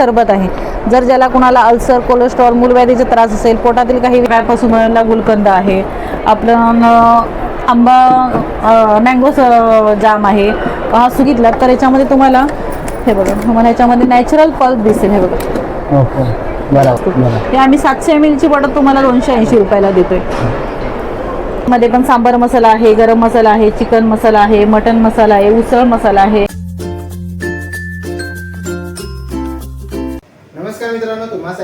सरबत आहे. जर ज्याला कुणाला अल्सर कोलेस्ट्रॉल मूलव्याधीचा त्रास असेल पोटातील काही व्यापासून मिळालेला गुलकंद आहे आपलं आंबा मँगो जाम आहे हा सुगितला तर याच्यामध्ये तुम्हाला हे बघा तुम्हाला याच्यामध्ये नॅचरल पल्प दिसेल हे बघा. बरोबर आम्ही सातशे एम एलची बॉटल तुम्हाला दोनशे ऐंशी रुपयाला देतोय. मध्ये पण सांबर मसाला आहे गरम मसाला आहे चिकन मसाला आहे मटन मसाला आहे उसळ मसाला आहे.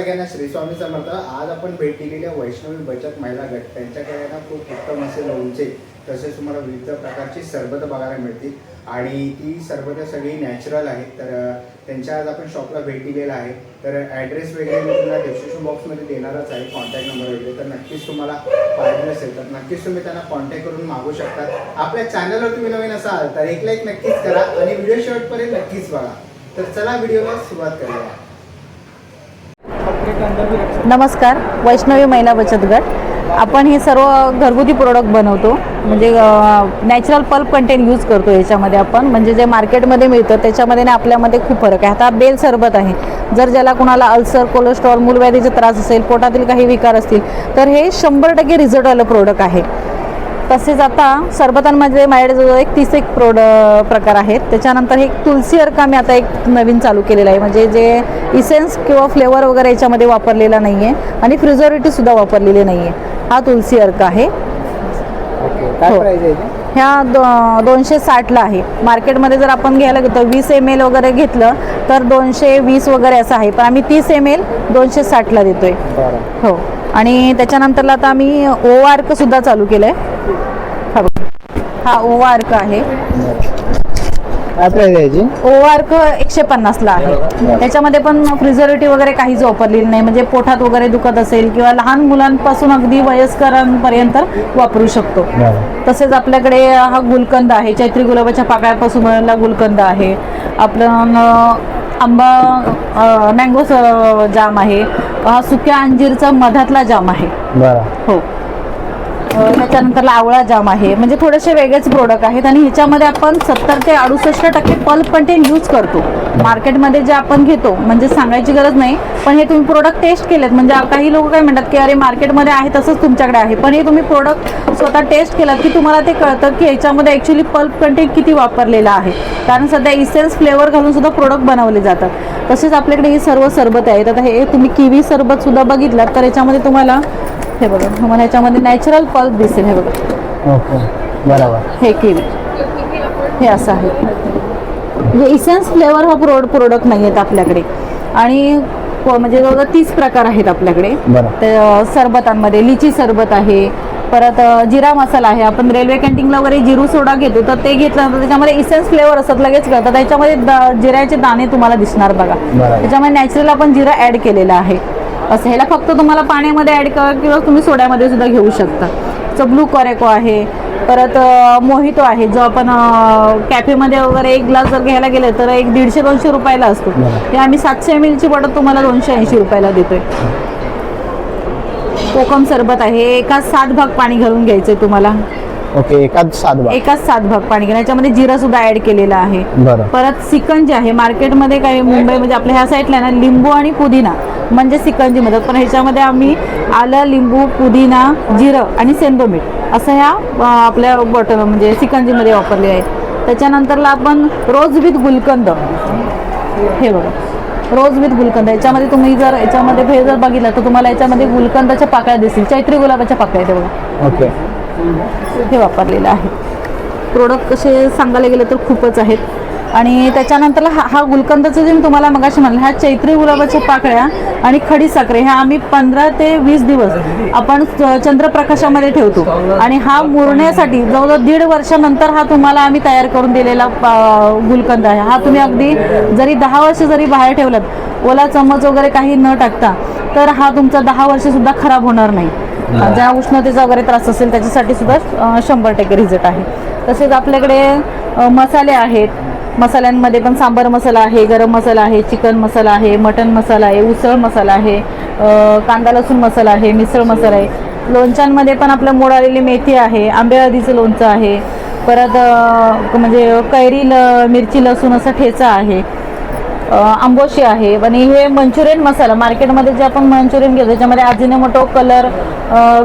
सगळ्यांना श्री स्वामी समर्थ. आज आपण भेट दिलेल्या वैष्णवी बचत महिला गट. त्यांच्याकडे ना खूप उत्तम असे लोणचे तसेच तुम्हाला विविध प्रकारची सरबत बघायला मिळतील. आणि ती सरबत सगळी नॅचरल आहेत तर त्यांच्या आज आपण शॉपला भेट दिलेला आहे. तर ॲड्रेस वगैरे मी तुम्हाला डिस्क्रिप्शन बॉक्समध्ये देणारच आहे. कॉन्टॅक्ट नंबर वगैरे. तर नक्कीच तुम्हाला पाहिजे असेल तर नक्कीच तुम्ही त्यांना कॉन्टॅक्ट करून मागू शकता. आपल्या चॅनलवर तुम्ही नवीन असाल तर एक लाईक नक्कीच करा. आणि व्हिडिओ शेवटपर्यंत नक्कीच बघा. तर चला व्हिडिओला सुरुवात करूया. नमस्कार वैष्णवी महिला बचत गट. आपण हे सर्व घरगुती प्रोडक्ट बनवतो. म्हणजे नॅचरल पल्प कंटेंट यूज करतो याच्यामध्ये आपण. म्हणजे जे मार्केटमध्ये मिळतं त्याच्यामध्ये ना आपल्यामध्ये खूप फरक आहे. आता बेल सरबत आहे. जर ज्याला कुणाला अल्सर कोलेस्ट्रॉल मूलव्याधीचा त्रास असेल पोटातील काही विकार असतील तर हे शंभर टक्के रिझल्ट आलं प्रोडक्ट आहे. तसेच आता सरबतांमध्ये माझ्याकडे जवळ एक तीस एक प्रोड प्रकार आहेत. त्याच्यानंतर हे तुलसी अर्क आम्ही आता एक नवीन चालू केलेलं आहे. म्हणजे जे इसेन्स किंवा फ्लेवर वगैरे याच्यामध्ये वापरलेला नाही आहे आणि फ्रिझर्वेटिव्हसुद्धा वापरलेले नाही आहे हा तुलसी अर्क आहे. हो. ह्या दो दोनशे साठला आहे. मार्केटमध्ये जर आपण घ्यायला घेतो वीस एम एल वगैरे घेतलं तर दोनशे वीस वगैरे असं आहे. पण आम्ही तीस एम एल दोनशे साठला देतोय. हो. आणि त्याच्यानंतरला आता आम्ही ओ आर्क सुद्धा चालू केलं आहे हा बघा. हा ओ आर्क आहे. काय प्राईज आहे याची ओ आर्क एकशे पन्नासला आहे त्याच्यामध्ये पण प्रिझर्वेटिव्ह वगैरे काहीच वापरलेलं नाही. म्हणजे पोटात वगैरे दुखत असेल किंवा लहान मुलांपासून अगदी वयस्करांपर्यंत वापरू शकतो. तसेच आपल्याकडे हा गुलकंद आहे. चैत्री गुलाबाच्या पाकळ्यापासून मिळालेला गुलकंद आहे. आपलं आंबा मँगो जाम आहे. हा सुक्या अंजीरचा मधातला जाम आहे. हो. त्याच्यानंतर लावळा जाम आहे. म्हणजे थोडेसे वेगळेच प्रोडक्ट आहेत आणि ह्याच्यामध्ये आपण सत्तर ते अडुसष्ट टक्के पल्प कंटेंट यूज करतो. मार्केटमध्ये जे आपण घेतो म्हणजे सांगायची गरज नाही पण हे तुम्ही प्रोडक्ट टेस्ट केलेत. म्हणजे काही लोक काय म्हणतात की अरे मार्केटमध्ये आहे तसंच तुमच्याकडे आहे. पण हे तुम्ही प्रोडक्ट स्वतः टेस्ट केलात की तुम्हाला ते कळतं की ह्याच्यामध्ये ॲक्च्युली पल्प कंटेंट किती वापरलेला आहे. कारण सध्या इसेन्स फ्लेवर घालून सुद्धा प्रोडक्ट बनवले जातात. तसेच आपल्याकडे ही सर्व सरबत आहेत. आता हे तुम्ही किवी सरबत सुद्धा तर याच्यामध्ये तुम्हाला हे बघा तुम्हाला याच्यामध्ये नॅचरल पल्प दिसेल हे बघा. ओके बरोबर. हे किवी हे असं आहे. म्हणजे इसेन्स फ्लेवर हा प्रोड प्रोडक्ट नाही आहेत आपल्याकडे. आणि म्हणजे जवळजवळ तीस प्रकार आहेत आपल्याकडे. बरं. ते अ, सरबतांमध्ये लिची सरबत आहे परत जिरा मसाला आहे. आपण रेल्वे कॅन्टीनला वगैरे जिरू सोडा घेतो तर ते घेतलं तर त्याच्यामध्ये इसेन्स फ्लेवर असतात लगेच कळतं. त्याच्यामध्ये जिऱ्याचे दाणे तुम्हाला दिसणार बघा. त्याच्यामध्ये नॅचरल आपण जिरा ॲड केलेला आहे. असं ह्याला फक्त तुम्हाला पाण्यामध्ये ॲड करा किंवा तुम्ही सोड्यामध्ये सुद्धा घेऊ शकता. च ब्लू कॉरेको आहे परत मोहितो आहे जो आपण कॅफेमध्ये वगैरे एक ग्लास जर घ्यायला गेले तर एक दीडशे दोनशे रुपयाला असतो. हे आम्ही सातशे एम एलची बॉटल तुम्हाला दोनशे ऐंशी रुपयाला देतोय. कोकम सरबत आहे एकाच सात भाग पाणी घालून घ्यायचंय तुम्हाला. ओके एकाच सात बा एकाच सात भाग पाणी घ्या. याच्यामध्ये जिरा सुद्धा ऍड केलेला आहे. बरं. परत सिकंजी आहे मार्केटमध्ये काही मुंबई म्हणजे आपल्या ह्या साईडला ना लिंबू आणि पुदिना म्हणजे सिकंजी म्हणतात पण ह्याच्यामध्ये आम्ही आलं लिंबू पुदिना जिरं आणि सेंदो मीठ. असं ह्या आपल्या बॉटल म्हणजे सिकंजीमध्ये वापरले आहे त्याच्यानंतरला आपण रोज विथ गुलकंद. हे बघा. Rose with gulkand. याच्यामध्ये तुम्ही जर याच्यामध्ये हे जर बघितलं तर तुम्हाला याच्यामध्ये गुलकंदाच्या पाकळ्या दिसतील. चैत्री गुलाबाच्या पाकळ्या बघा. ओके. हे वापरलेलं आहे. प्रोडक्ट कसे सांगायला गेलं तर खूपच आहेत. आणि त्याच्यानंतर हा हा गुलकंदाचं जे मी तुम्हाला मगाशी म्हणलं ह्या चैत्री गुलाबाच्या पाकळ्या आणि खडी साखरे ह्या आम्ही पंधरा ते वीस दिवस आपण च- चंद्रप्रकाशामध्ये ठेवतो. आणि हा मुरण्यासाठी जवळजवळ दीड वर्षानंतर हा तुम्हाला आम्ही तयार करून दिलेला पा- गुलकंद आहे. हा तुम्ही अगदी जरी दहा वर्ष जरी बाहेर ठेवलात ओला चमच वगैरे काही न टाकता तर हा तुमचा दहा वर्षसुद्धा खराब होणार नाही. ज्या उष्णतेचा वगैरे त्रास असेल त्याच्यासाठी सुद्धा शंभर टक्के रिझल्ट आहे. तसेच आपल्याकडे मसाले आहेत. मसाल्यांमध्ये पण सांबर मसाला आहे गरम मसाला आहे चिकन मसाला आहे मटन मसाला आहे उसळ मसाला आहे कांदा लसूण मसाला आहे मिसळ मसाला आहे. लोणच्यांमध्ये पण आपलं मोड आलेली मेथी आहे आंबे हळदीचं लोणचं आहे. परत म्हणजे कैरी ल मिरची लसूण असा ठेचा आहे. आंबोशी आहे. आणि हे मंचुरियन मसाला मार्केटमध्ये जे आपण मंचुरियन घेतो त्याच्यामध्ये अजिनोमोटो कलर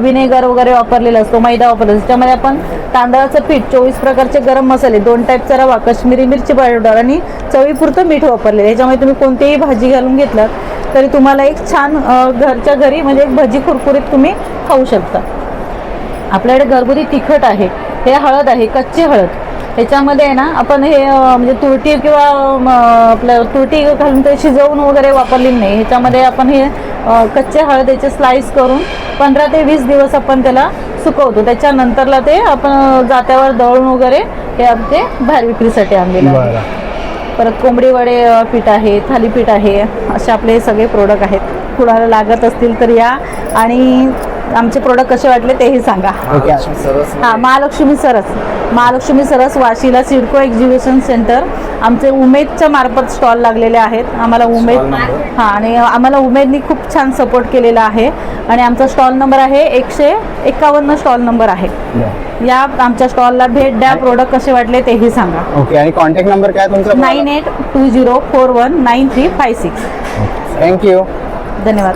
विनेगर वगैरे वापरलेला असतो मैदा वापरला असतो त्याच्यामध्ये आपण तांदळाचं पीठ चोवीस प्रकारचे गरम मसाले दोन टाईपचा रवा काश्मीरी मिरची पावडर आणि चवीपुरतं मीठ वापरलेलं आहे. याच्यामध्ये तुम्ही कोणतीही भाजी घालून घेतलात तरी तुम्हाला एक छान घरच्या घरी म्हणजे एक भजी कुरकुरीत तुम्ही खाऊ शकता. आपल्याकडे घरगुती तिखट आहे. हे हळद आहे कच्ची हळद. ह्याच्यामध्ये आहे ना आपण हे म्हणजे तुरटी किंवा आपलं तुरटी घालून ते शिजवून वगैरे वापरलेली नाही. ह्याच्यामध्ये आपण हे कच्चे हळद याचे स्लाइस करून पंधरा ते वीस दिवस आपण त्याला सुकवतो. त्याच्यानंतरला ते आपण जात्यावर दळून वगैरे हे आपले बाहेर विक्रीसाठी आणलेलं परत कोंबडी वडे पीठ आहे थालीपीठ आहे असे आपले सगळे प्रोडक्ट आहेत. कुणाला लागत असतील तर या. आणि आमचे प्रोडक्ट कसे वाटले तेही सांगा. हां महालक्ष्मी सरस. महालक्ष्मी सरस वाशीला सिडको एक्झिबिशन सेंटर आमचे उमेदच्या मार्फत स्टॉल लागलेले आहेत. आम्हाला उमेद? हां आणि आम्हाला उमेदनी खूप छान सपोर्ट केलेला आहे. आणि आमचा स्टॉल नंबर आहे एकशे एकावन्न स्टॉल नंबर आहे. या. आमच्या स्टॉलला भेट द्या. प्रोडक्ट कसे वाटले तेही सांगा. ओके आणि कॉन्टॅक्ट नंबर काय तुमचा nine eight two zero four one nine three five six. Thank you धन्यवाद.